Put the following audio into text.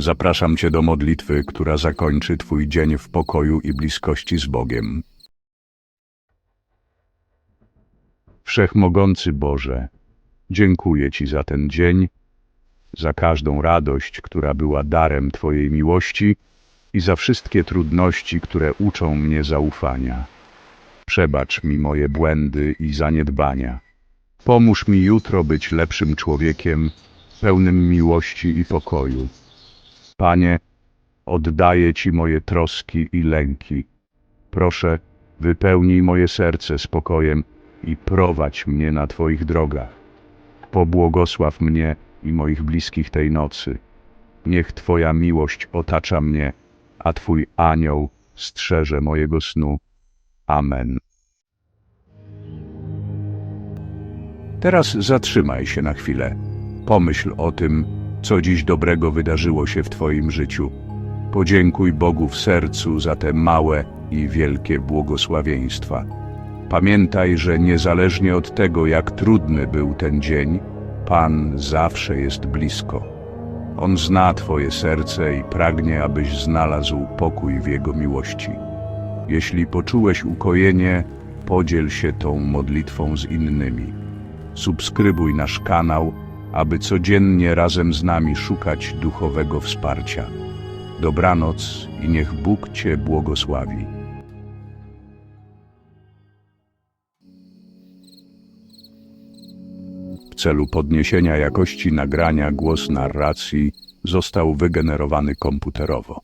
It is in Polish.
Zapraszam Cię do modlitwy, która zakończy Twój dzień w pokoju i bliskości z Bogiem. Wszechmogący Boże, dziękuję Ci za ten dzień, za każdą radość, która była darem Twojej miłości i za wszystkie trudności, które uczą mnie zaufania. Przebacz mi moje błędy i zaniedbania. Pomóż mi jutro być lepszym człowiekiem, pełnym miłości i pokoju. Panie, oddaję Ci moje troski i lęki. Proszę, wypełnij moje serce spokojem i prowadź mnie na Twoich drogach. Pobłogosław mnie i moich bliskich tej nocy. Niech Twoja miłość otacza mnie, a Twój anioł strzeże mojego snu. Amen. Teraz zatrzymaj się na chwilę. Pomyśl o tym, co dziś dobrego wydarzyło się w Twoim życiu. Podziękuj Bogu w sercu za te małe i wielkie błogosławieństwa. Pamiętaj, że niezależnie od tego, jak trudny był ten dzień, Pan zawsze jest blisko. On zna Twoje serce i pragnie, abyś znalazł pokój w Jego miłości. Jeśli poczułeś ukojenie, podziel się tą modlitwą z innymi. Subskrybuj nasz kanał, aby codziennie razem z nami szukać duchowego wsparcia. Dobranoc i niech Bóg Cię błogosławi. W celu podniesienia jakości nagrania głos narracji został wygenerowany komputerowo.